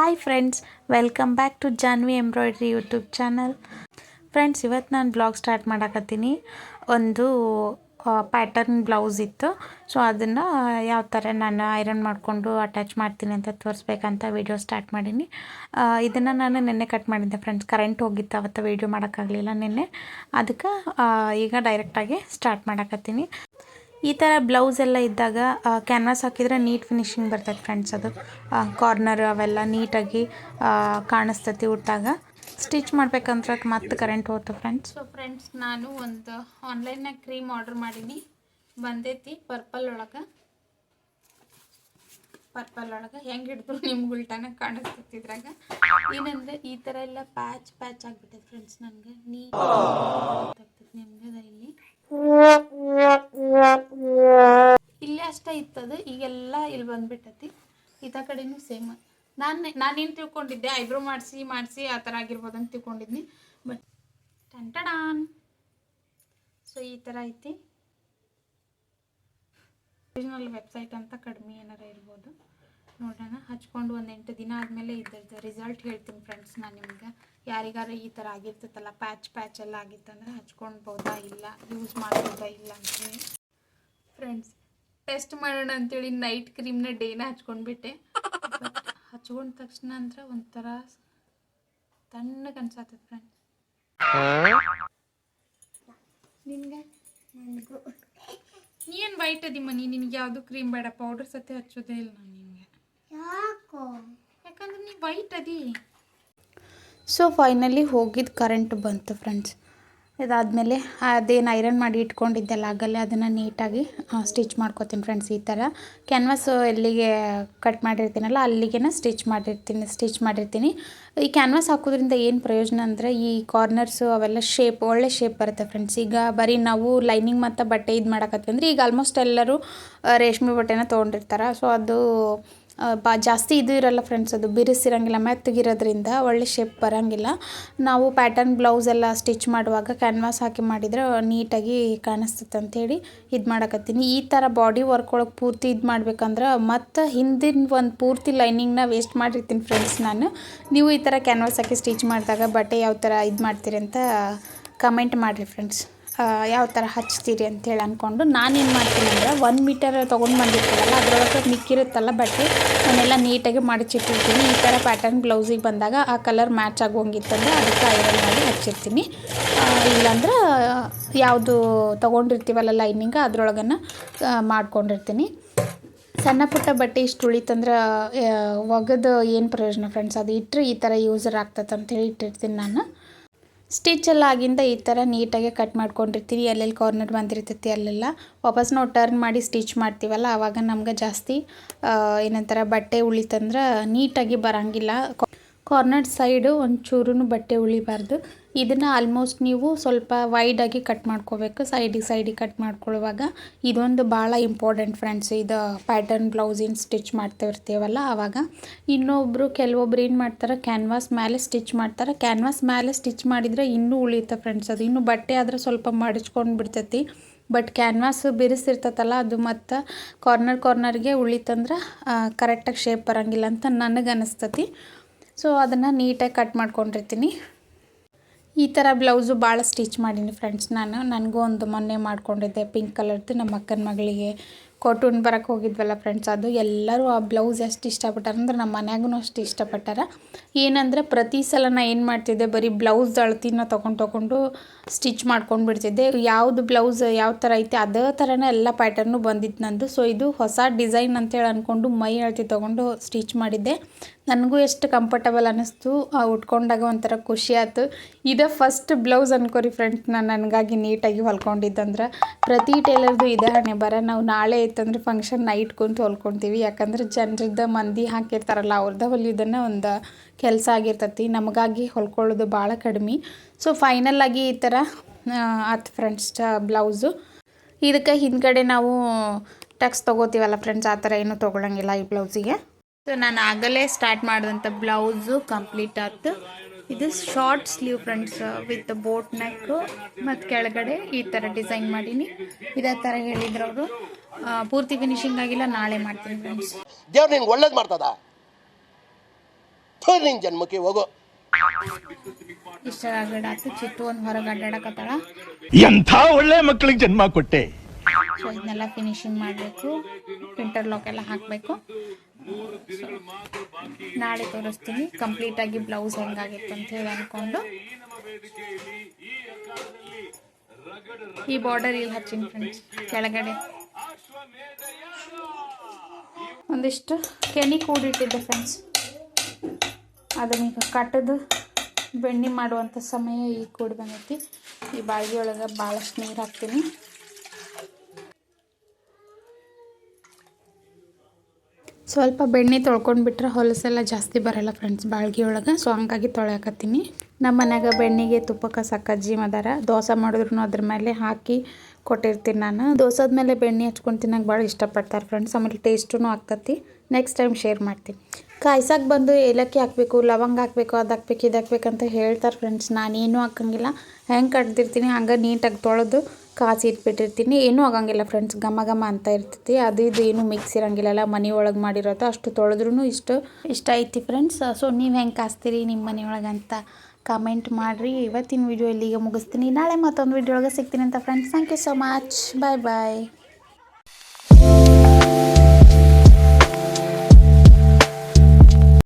Hi friends welcome back to Janvi embroidery YouTube channel friends ಇವತ್ತು ನಾನು blog start ಮಾಡಕತ್ತೀನಿ. ಒಂದು pattern blouse ಇತ್ತು. So ಅದನ್ನು ಯಾವ ಥರ ನಾನು ಐರನ್ ಮಾಡಿಕೊಂಡು ಅಟ್ಯಾಚ್ ಮಾಡ್ತೀನಿ ಅಂತ ತೋರಿಸ್ಬೇಕಂತ ವೀಡಿಯೋ ಸ್ಟಾರ್ಟ್ ಮಾಡೀನಿ. ಇದನ್ನು ನಾನು ನಿನ್ನೆ ಕಟ್ ಮಾಡಿದ್ದೆ ಫ್ರೆಂಡ್ಸ್ ಕರೆಂಟ್ ಹೋಗಿತ್ತು, ಅವತ್ತು ವೀಡಿಯೋ ಮಾಡೋಕ್ಕಾಗಲಿಲ್ಲ ನಿನ್ನೆ. ಅದಕ್ಕೆ ಈಗ ಡೈರೆಕ್ಟಾಗಿ ಸ್ಟಾರ್ಟ್ ಮಾಡಕತ್ತೀನಿ. ಈ ಥರ ಬ್ಲೌಸ್ ಎಲ್ಲ ಇದ್ದಾಗ ಕ್ಯಾನ್ವಾಸ್ ಹಾಕಿದರೆ ನೀಟ್ ಫಿನಿಶಿಂಗ್ ಬರ್ತೈತೆ ಫ್ರೆಂಡ್ಸ್ ಅದು. ಕಾರ್ನರ್ ಅವೆಲ್ಲ ನೀಟಾಗಿ ಕಾಣಿಸ್ತತಿ ಉಟ್ಟಾಗ ಸ್ಟಿಚ್ ಮಾಡ್ಬೇಕಂದ್ರೆ ಮತ್ತೆ ಕರೆಂಟ್ ಹೋಗ್ತು ಫ್ರೆಂಡ್ಸ್ ಸೊ ಫ್ರೆಂಡ್ಸ್ ನಾನು ಒಂದು ಆನ್ಲೈನ್ನಾಗ ಕ್ರೀಮ್ ಆರ್ಡರ್ ಮಾಡೀನಿ. ಬಂದೈತಿ ಪರ್ಪಲ್ ಒಳಗೆ. ಪರ್ಪಲ್ ಒಳಗೆ ಹೆಂಗೆ ಹಿಡಿದ್ರು ನಿಮ್ಗೆ ಉಲ್ಟಾನ ಕಾಣಿಸ್ತಿದ್ರಾಗ ಏನಂದ್ರೆ ಈ ಥರ ಎಲ್ಲ ಪ್ಯಾಚ್ ಪ್ಯಾಚ್ ಆಗ್ಬಿಟ್ಟೈತೆ ಫ್ರೆಂಡ್ಸ್ ನನಗೆ. ನೀಟ್ ನಿಮ್ಗೆ ಇಲ್ಲಿ ಅಷ್ಟೇ ಇತ್ತದು, ಈಗೆಲ್ಲ ಇಲ್ಲಿ ಬಂದ್ಬಿಟ್ಟತಿ. ಇತ ಕಡೆನೂ ಸೇಮ್ ನಾನು ನಾನೇನು ತಿಳ್ಕೊಂಡಿದ್ದೆ? ಐಬ್ರೋ ಮಾಡಿಸಿ ಮಾಡಿಸಿ ಆ ಥರ ಆಗಿರ್ಬೋದು ಅಂತ ತಿಳ್ಕೊಂಡಿದ್ನಿ. ಬಟ್ ಟಂಟಡಾನ್ ಸೊ ಈ ಥರ ಐತಿ. ಒರಿಜಿನಲ್ ವೆಬ್ಸೈಟ್ ಅಂತ ಕಡಿಮೆ ಏನಾರ ಇರ್ಬೋದು. ನೋಡೋಣ. ಹಚ್ಕೊಂಡು ಒಂದು ಎಂಟು ದಿನ ಆದಮೇಲೆ ಇದ್ರದ್ದು ರಿಸಲ್ಟ್ ಹೇಳ್ತೀನಿ ಫ್ರೆಂಡ್ಸ್ ನಾನು ನಿಮ್ಗೆ. ಯಾರಿಗಾರು ಈ ಥರ ಆಗಿರ್ತೈತಲ್ಲ ಪ್ಯಾಚ್ ಪ್ಯಾಚ್ ಎಲ್ಲ ಆಗಿತ್ತಂದ್ರೆ ಹಚ್ಕೊಳ್ಬೋದಾ ಇಲ್ಲ ಯೂಸ್ ಮಾಡ್ಬೋದಾ ಇಲ್ಲ ಅಂತೇಳಿ. ಫ್ರೆಂಡ್ಸ್ ಟೆಸ್ಟ್ ಮಾಡೋಣ ಅಂತೇಳಿ ನೈಟ್ ಕ್ರೀಮ್ನ ಡೇನ ಹಚ್ಕೊಂಡ್ಬಿಟ್ಟೆ. ಬಟ್ ಹಚ್ಕೊಂಡ ತಕ್ಷಣ ಅಂದ್ರೆ ಒಂಥರ ತಣ್ಣಗೆ ಅನ್ಸತ್ತದ ಫ್ರೆಂಡ್ಸ್ ನಿನ್ಗೆ? ನೀ ಏನು ವೈಟ್ ಅದಿ ಮನಿ ನಿನಗೆ ಯಾವುದು ಕ್ರೀಮ್ ಬೇಡ ಪೌಡರ್ ಸತಿ ಹಚ್ಚೋದೇ ಇಲ್ಲ ನಾನು. ಯಾಕಂದ್ರೆ ನೀ ವೈಟ್ ಅದಿ. ಸೊ ಫೈನಲಿ ಹೋಗಿದ್ದು ಕರೆಂಟ್ ಬಂತು ಫ್ರೆಂಡ್ಸ್ ಇದಾದಮೇಲೆ ಅದೇನು ಐರನ್ ಮಾಡಿ ಇಟ್ಕೊಂಡಿದ್ದೆಲ್ಲ ಆಗಲ್ಲೇ, ಅದನ್ನು ನೀಟಾಗಿ ಸ್ಟಿಚ್ ಮಾಡ್ಕೊತೀನಿ ಫ್ರೆಂಡ್ಸ್ ಈ ಥರ ಕ್ಯಾನ್ವಾಸ್ ಎಲ್ಲಿಗೆ ಕಟ್ ಮಾಡಿರ್ತೀನಲ್ಲ ಅಲ್ಲಿಗೆ ಸ್ಟಿಚ್ ಮಾಡಿರ್ತೀನಿ ಸ್ಟಿಚ್ ಮಾಡಿರ್ತೀನಿ. ಈ ಕ್ಯಾನ್ವಾಸ್ ಹಾಕೋದ್ರಿಂದ ಏನು ಪ್ರಯೋಜನ ಅಂದರೆ, ಈ ಕಾರ್ನರ್ಸು ಅವೆಲ್ಲ ಶೇಪ್ ಒಳ್ಳೆ ಶೇಪ್ ಬರುತ್ತೆ ಫ್ರೆಂಡ್ಸ್ ಈಗ ಬರೀ ನಾವು ಲೈನಿಂಗ್ ಮತ್ತು ಬಟ್ಟೆ ಇದು ಮಾಡೋಕತ್ತೀವಿ ಅಂದರೆ, ಈಗ ಆಲ್ಮೋಸ್ಟ್ ಎಲ್ಲರೂ ರೇಷ್ಮೆ ಬಟ್ಟೆನ ತೊಗೊಂಡಿರ್ತಾರೆ. ಸೊ ಅದು ಬಾ ಜಾಸ್ತಿ ಇದು ಇರಲ್ಲ ಫ್ರೆಂಡ್ಸ್ ಅದು. ಬಿರುಸಿರಂಗಿಲ್ಲ, ಮೆತ್ತಗಿರೋದ್ರಿಂದ ಒಳ್ಳೆ ಶೇಪ್ ಬರೋಂಗಿಲ್ಲ. ನಾವು ಪ್ಯಾಟರ್ನ್ ಬ್ಲೌಸ್ ಎಲ್ಲ ಸ್ಟಿಚ್ ಮಾಡುವಾಗ ಕ್ಯಾನ್ವಾಸ್ ಹಾಕಿ ಮಾಡಿದ್ರೆ ನೀಟಾಗಿ ಕಾಣಿಸ್ತದೆ ಅಂಥೇಳಿ ಇದು ಮಾಡಕತ್ತೀನಿ. ಈ ಥರ ಬಾಡಿ ವರ್ಕ್ ಒಳಗೆ ಪೂರ್ತಿ ಇದು ಮಾಡ್ಬೇಕಂದ್ರೆ ಮತ್ತು ಹಿಂದಿನ ಒಂದು ಪೂರ್ತಿ ಲೈನಿಂಗ್ನ ವೇಸ್ಟ್ ಮಾಡಿರ್ತೀನಿ ಫ್ರೆಂಡ್ಸ್ ನಾನು. ನೀವು ಈ ಥರ ಕ್ಯಾನ್ವಾಸ್ ಹಾಕಿ ಸ್ಟಿಚ್ ಮಾಡಿದಾಗ ಬಟ್ಟೆ ಯಾವ ಥರ ಇದು ಮಾಡ್ತೀರಿ ಅಂತ ಕಮೆಂಟ್ ಮಾಡಿರಿ ಫ್ರೆಂಡ್ಸ್ ಯಾವ ಥರ ಹಚ್ತೀರಿ ಅಂತೇಳಿ ಅಂದ್ಕೊಂಡು ನಾನೇನು ಮಾಡ್ತೀನಿ ಅಂದರೆ ಒನ್ ಮೀಟರ್ ತೊಗೊಂಡು ಬಂದಿರ್ತೀವಲ್ಲ ಅದರೊಳಗೆ ಮಿಕ್ಕಿರುತ್ತಲ್ಲ ಬಟ್ಟೆ ಅವನ್ನೆಲ್ಲ ನೀಟಾಗಿ ಮಡಚಿಟ್ಟಿರ್ತೀನಿ. ಈ ಥರ ಪ್ಯಾಟರ್ನ್ ಬ್ಲೌಸಿಗೆ ಬಂದಾಗ ಆ ಕಲರ್ ಮ್ಯಾಚ್ ಆಗೋಂಗಿತ್ತಂದ್ರೆ ಅದಕ್ಕೆ ಐರನ್ ಮಾಡಿ ಹಚ್ಚಿರ್ತೀನಿ. ಇಲ್ಲಾಂದ್ರೆ ಯಾವುದು ತೊಗೊಂಡಿರ್ತೀವಲ್ಲ ಲೈನಿಂಗ್ ಅದ್ರೊಳಗನ ಮಾಡ್ಕೊಂಡಿರ್ತೀನಿ. ಸಣ್ಣ ಪುಟ್ಟ ಬಟ್ಟೆ ಇಷ್ಟು ಉಳಿತಂದ್ರೆ ಒಗದು ಏನು ಪ್ರಯೋಜನ ಫ್ರೆಂಡ್ಸ್ ಅದು ಇಟ್ಟರೆ ಈ ಥರ ಯೂಸರ್ ಆಗ್ತದೆ ಅಂತೇಳಿ ಇಟ್ಟಿರ್ತೀನಿ ನಾನು. ಸ್ಟಿಚ್ ಎಲ್ಲ ಆಗಿಂದ ಈ ಥರ ನೀಟಾಗಿ ಕಟ್ ಮಾಡ್ಕೊಂಡಿರ್ತೀವಿ. ಎಲ್ಲೆಲ್ಲಿ ಕಾರ್ನರ್ ಬಂದಿರ್ತೈತಿ ಅಲ್ಲೆಲ್ಲ ವಾಪಸ್ ನಾವು ಟರ್ನ್ ಮಾಡಿ ಸ್ಟಿಚ್ ಮಾಡ್ತೀವಲ್ಲ ಆವಾಗ ನಮ್ಗೆ ಜಾಸ್ತಿ ಏನಂತಾರೆ ಬಟ್ಟೆ ಉಳಿತಂದ್ರೆ ನೀಟಾಗಿ ಬರೋಂಗಿಲ್ಲ. ಕಾರ್ನರ್ ಸೈಡು ಒಂಚೂರು ಬಟ್ಟೆ ಉಳಿಬಾರ್ದು. ಇದನ್ನು ಆಲ್ಮೋಸ್ಟ್ ನೀವು ಸ್ವಲ್ಪ ವೈಡಾಗಿ ಕಟ್ ಮಾಡ್ಕೋಬೇಕು ಸೈಡಿಗೆ ಸೈಡಿಗೆ ಕಟ್ ಮಾಡ್ಕೊಳ್ಳುವಾಗ. ಇದೊಂದು ಭಾಳ ಇಂಪಾರ್ಟೆಂಟ್ ಫ್ರೆಂಡ್ಸ್ ಇದು ಪ್ಯಾಟರ್ನ್ ಬ್ಲೌಸಿನ ಸ್ಟಿಚ್ ಮಾಡ್ತಿರ್ತೀವಲ್ಲ ಆವಾಗ ಇನ್ನೊಬ್ಬರು ಕೆಲವೊಬ್ರು ಏನು ಮಾಡ್ತಾರೆ ಕ್ಯಾನ್ವಾಸ್ ಮೇಲೆ ಸ್ಟಿಚ್ ಮಾಡ್ತಾರೆ. ಕ್ಯಾನ್ವಾಸ್ ಮೇಲೆ ಸ್ಟಿಚ್ ಮಾಡಿದರೆ ಇನ್ನೂ ಉಳಿಯುತ್ತೆ ಫ್ರೆಂಡ್ಸ್ ಅದು ಇನ್ನು ಬಟ್ಟೆ ಆದರೆ ಸ್ವಲ್ಪ ಮಡಚ್ಕೊಂಡು ಬಿಡ್ತೈತಿ. ಬಟ್ ಕ್ಯಾನ್ವಾಸ್ ಬಿರುಸಿರ್ತೈತಲ್ಲ, ಅದು ಮತ್ತು ಕಾರ್ನರ್ ಕಾರ್ನರ್ಗೆ ಉಳಿತಂದ್ರೆ ಕರೆಕ್ಟಾಗಿ ಶೇಪ್ ಬರೋಂಗಿಲ್ಲ ಅಂತ ನನಗೆ ಅನಿಸ್ತತಿ ಸೊ ಅದನ್ನು ನೀಟಾಗಿ ಕಟ್ ಮಾಡ್ಕೊಂಡಿರ್ತೀನಿ. ಈ ಥರ ಬ್ಲೌಸು ಭಾಳ ಸ್ಟಿಚ್ ಮಾಡೀನಿ ಫ್ರೆಂಡ್ಸ್ ನಾನು. ನನಗೂ ಒಂದು ಮೊನ್ನೆ ಮಾಡ್ಕೊಂಡಿದ್ದೆ ಪಿಂಕ್ ಕಲರ್ದು ನಮ್ಮ ಅಕ್ಕನ ಮಗಳಿಗೆ. ಕೊಟ್ಟುಂಡು ಬರೋಕ್ಕೆ ಹೋಗಿದ್ವಲ್ಲ ಫ್ರೆಂಡ್ಸ್ ಅದು ಎಲ್ಲರೂ ಆ ಬ್ಲೌಸ್ ಎಷ್ಟು ಇಷ್ಟಪಟ್ಟಾರ ಅಂದ್ರೆ ನಮ್ಮ ಮನ್ಯಾಗೂ ಅಷ್ಟು ಇಷ್ಟಪಟ್ಟಾರ. ಏನಂದ್ರೆ ಪ್ರತಿ ಸಲ ನಾನು ಏನು ಮಾಡ್ತಿದ್ದೆ, ಬರೀ ಬ್ಲೌಸ್ ಅಳತಿನ ತೊಗೊಂಡು ತೊಗೊಂಡು ಸ್ಟಿಚ್ ಮಾಡ್ಕೊಂಡು ಬಿಡ್ತಿದ್ದೆ. ಯಾವುದು ಬ್ಲೌಸ್ ಯಾವ ಥರ ಐತೆ ಅದೇ ಥರನೇ ಎಲ್ಲ ಪ್ಯಾಟರ್ನು ಬಂದಿತ್ತು ನಂದು. ಸೊ ಇದು ಹೊಸ ಡಿಸೈನ್ ಅಂತೇಳಿ ಅಂದ್ಕೊಂಡು ಮೈ ಅಳತಿ ತೊಗೊಂಡು ಸ್ಟಿಚ್ ಮಾಡಿದ್ದೆ. ನನಗೂ ಎಷ್ಟು ಕಂಫರ್ಟಬಲ್ ಅನ್ನಿಸ್ತು. ಉಟ್ಕೊಂಡಾಗ ಒಂಥರ ಖುಷಿ ಆಯ್ತು. ಇದೇ ಫಸ್ಟ್ ಬ್ಲೌಸ್ ಅನ್ಕೋರಿ ಫ್ರೆಂಡ್ಸ್ ನಾನು ನನಗಾಗಿ ನೀಟಾಗಿ ಹೊಲ್ಕೊಂಡಿದ್ದಂದ್ರೆ. ಪ್ರತಿ ಟೈಲರ್ದು ಇದೇ ಹಣೆ ಬರ. ನಾವು ನಾಳೆ ಇತ್ತಂದ್ರೆ ಫಂಕ್ಷನ್ ನೈಟ್ ಕುಂತು ಹೊಲ್ಕೊತೀವಿ. ಯಾಕಂದ್ರೆ ಜನರದ್ದು ಮಂದಿ ಹಾಕಿರ್ತಾರಲ್ಲ ಅವ್ರದ್ದು ಹೊಲಿಯೋದನ್ನ ಒಂದು ಕೆಲಸ ಆಗಿರ್ತತಿ. ನಮಗಾಗಿ ಹೊಲ್ಕೊಳ್ಳೋದು ಭಾಳ ಕಡಿಮೆ. ಸೊ ಫೈನಲ್ ಆಗಿ ಈ ಥರ ಆತು ಫ್ರೆಂಡ್ಸ್ ಬ್ಲೌಸು ಇದಕ್ಕೆ ಹಿಂದ್ಗಡೆ ನಾವು ಟಕ್ಸ್ ತೊಗೋತೀವಲ್ಲ ಫ್ರೆಂಡ್ಸ್ ಆ ಥರ ಏನೂ ತೊಗೊಳಂಗಿಲ್ಲ ಈ ಬ್ಲೌಸಿಗೆ ಸೊ ನಾನು ಆಗಲೇ ಸ್ಟಾರ್ಟ್ ಮಾಡಿದಂಥ ಬ್ಲೌಸು ಕಂಪ್ಲೀಟ್ ಆಯ್ತು ಇದು short sleeve friends with boat neck ಮತ್ತು ಕೆಳಗಡೆ ಈ ಥರ ಡಿಸೈನ್ ಮಾಡೀನಿ. ಇದೇ ಥರ ಹೇಳಿದ್ರು ಅವರು. ಪೂರ್ತಿ ಫಿನಿಶಿಂಗ್ ಆಗಿಲ್ಲ ನಾಳೆ ಮಾಡ್ತೀನಿ ಫ್ರೆಂಡ್ಸ್ ದೇವ್ರು ನಿಂಗೆ ಒಳ್ಳೇದು ಮಾಡ್ತದ? ಜನ್ಮಕ್ಕೆ ಹೋಗೋ. ಇಷ್ಟ ಚಿಟ್ಟು ಒಂದು ಹೊರಗೆ ಅಡ್ಡಾಡಕತ್ತಾಳ. ಎಂಥ ಒಳ್ಳೆ ಮಕ್ಕಳಿಗೆ ಜನ್ಮ ಕೊಟ್ಟೆ? ಸೊ ಇದನ್ನೆಲ್ಲ ಫಿನಿಶಿಂಗ್ ಮಾಡಬೇಕು. ಪ್ರಿಂಟರ್ ಲಾಕ್ ಎಲ್ಲ ಹಾಕಬೇಕು. ನಾಳೆ ತೋರಿಸ್ತೀನಿ. ಕಂಪ್ಲೀಟ್ ಆಗಿ ಬ್ಲೌಸ್ ಹೆಂಗಾಗಿತ್ತು ಅಂತ ಹೇಳಿ ಅನ್ಕೊಂಡು ಈ ಬಾರ್ಡರ್ ಇಲ್ಲಿ ಹಚ್ಚಿನಿ ಫ್ರೆಂಡ್ಸ್ ಕೆಳಗಡೆ. ಒಂದಿಷ್ಟು ಕೆನಿ ಕೂಡಿಟ್ಟಿದ್ದೆ ಫ್ರೆಂಡ್ಸ್ ಅದನ್ನೀಗ ಕಟ್ಟದು ಬೆಣ್ಣೆ ಮಾಡುವಂಥ ಸಮಯ ಈಗ ಕೂಡಿ ಬಂದೈತಿ. ಈ ಬಾಳ್ಗೆ ಒಳಗೆ ಭಾಳಷ್ಟು ನೀರು ಹಾಕ್ತೀನಿ. ಸ್ವಲ್ಪ ಬೆಣ್ಣೆ ತೊಳ್ಕೊಂಡು ಬಿಟ್ರೆ ಹೊಲಸೆಲ್ಲ ಜಾಸ್ತಿ ಬರೋಲ್ಲ ಫ್ರೆಂಡ್ಸ್ ಬಾಳ್ಗೆ ಒಳಗೆ. ಸೊ ಹಂಗಾಗಿ ತೊಳೆಯಕತ್ತೀನಿ. ನಮ್ಮ ಮನ್ಯಾಗ ಬೆಣ್ಣೆಗೆ ತುಪ್ಪಕ್ಕೆ ಸಕ್ಕಜ್ಜಿ ಮದಾರ. ದೋಸೆ ಮಾಡಿದ್ರು ಅದ್ರ ಮೇಲೆ ಹಾಕಿ ಕೊಟ್ಟಿರ್ತೀನಿ ನಾನು. ದೋಸದ ಮೇಲೆ ಬೆಣ್ಣೆ ಹಚ್ಕೊಂಡು ತಿನ್ನಕ್ಕೆ ಭಾಳ ಇಷ್ಟಪಡ್ತಾರೆ ಫ್ರೆಂಡ್ಸ್ ಆಮೇಲೆ ಟೇಸ್ಟೂ ಆಗ್ತತಿ. ನೆಕ್ಸ್ಟ್ ಟೈಮ್ ಶೇರ್ ಮಾಡ್ತೀನಿ. ಕಾಯ್ಸಕ್ಕೆ ಬಂದು ಏಲಕ್ಕಿ ಹಾಕಬೇಕು, ಲವಂಗ ಹಾಕಬೇಕು, ಅದು ಹಾಕ್ಬೇಕು, ಇದು ಹಾಕ್ಬೇಕಂತ ಹೇಳ್ತಾರೆ ಫ್ರೆಂಡ್ಸ್ ನಾನೇನು ಹಾಕಂಗಿಲ್ಲ. ಹೆಂಗೆ ಕಟ್ತಿರ್ತೀನಿ ಹಂಗೆ ನೀಟಾಗಿ ತೊಳೆದು ಕಾಸಿ ಇಟ್ಬಿಟ್ಟಿರ್ತೀನಿ. ಏನೂ ಆಗಂಗಿಲ್ಲ ಫ್ರೆಂಡ್ಸ್ ಘಮ ಘಮ ಅಂತ ಇರ್ತೈತಿ. ಅದು ಇದು ಏನು ಮಿಕ್ಸ್ ಇರಂಗಿಲ್ಲಲ್ಲ ಮನೆ ಒಳಗೆ ಮಾಡಿರೋದು ಅಷ್ಟು ತೊಳೆದ್ರೂ ಇಷ್ಟು ಇಷ್ಟ ಐತಿ ಫ್ರೆಂಡ್ಸ್ ಸೊ ನೀವು ಹೆಂಗೆ ಕಾಸ್ತೀರಿ ನಿಮ್ಮ ಮನೆಯೊಳಗೆ ಅಂತ ಕಮೆಂಟ್ ಮಾಡಿರಿ. ಇವತ್ತಿನ ವಿಡಿಯೋ ಇಲ್ಲಿಗೆ ಮುಗಿಸ್ತೀನಿ. ನಾಳೆ ಮತ್ತೊಂದು ವಿಡಿಯೋ ಒಳಗೆ ಸಿಗ್ತೀನಿ ಅಂತ friends thank you so much bye bye